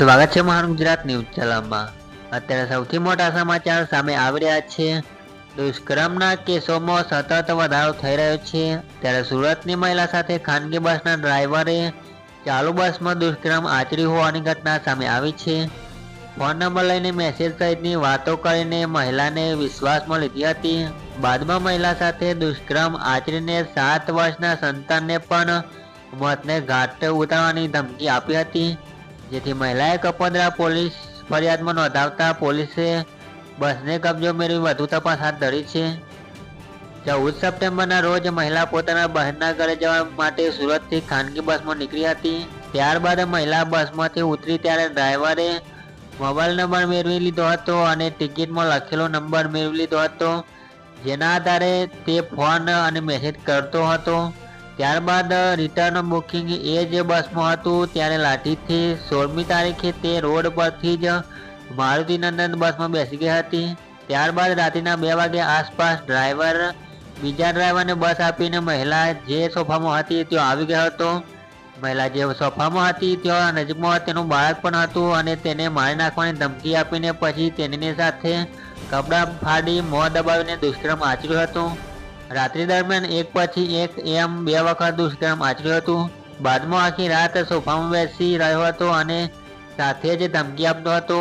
સ્વાગત છે મહાન ગુજરાત ન્યૂઝ ચેનલમાં. અત્યારે સૌથી મોટા સમાચાર સામે આવી રહ્યા છે. દુષ્કર્મના કેસોમાં સતત વધારો થઈ રહ્યો છે. ત્યારે સુરતની મહિલા સાથે ખાનગી બસના ડ્રાઈવરે ચાલુ બસમાં દુષ્કર્મ આચર્યું હોવાની ઘટના સામે આવી છે. ફોન નંબર લઈને મેસેજ સહિતની વાતો કરીને મહિલાને વિશ્વાસમાં લીધી હતી. બાદમાં મહિલા સાથે દુષ્કર્મ આચરીને સાત વર્ષના સંતાનને પણ મોતને ઘાટ ઉતારવાની ધમકી આપી હતી. જેથી મહિલાએ કપોદરા પોલીસ ફરિયાદમાં નોંધાવતા પોલીસે બસને કબજો મેળવી વધુ તપાસ હાથ ધરી છે. ચૌદ સપ્ટેમ્બરના રોજ મહિલા પોતાના બહેનના ઘરે જવા માટે સુરતથી ખાનગી બસમાં નીકળી હતી. ત્યારબાદ મહિલા બસમાંથી ઉતરી ત્યારે ડ્રાઈવરે મોબાઈલ નંબર મેળવી લીધો હતો અને ટિકિટમાં લખેલો નંબર મેળવી લીધો હતો, જેના આધારે તે ફોન અને મેસેજ કરતો હતો. ત્યારબાદ રિટર્ન બુકિંગ એ જે બસમાં હતું. ત્યારે લાઠીથી સોળમી તારીખે તે રોડ પરથી જ મારુતિનંદન બસમાં બેસી ગઈ હતી. ત્યારબાદ રાત્રિના બે વાગે આસપાસ ડ્રાઈવર બીજા ડ્રાઈવરને બસ આપીને મહિલા જે સોફામાં હતી ત્યાં આવી ગયો હતો. મહિલા જે સોફામાં હતી ત્યાં નજીકમાં તેનું બાળક પણ હતું અને તેને મારી નાખવાની ધમકી આપીને પછી તેની સાથે કપડાં ફાડી મોં દબાવીને દુષ્કર્મ આચર્યું હતું. રાત્રિ દરમિયાન એક પછી એક એમ બે વખત દુષ્કર્મ આચર્યું હતું. બાદમાં આખી રાત સોફામાં બેસી રહ્યો હતો અને સાથે જ ધમકી આપતો હતો.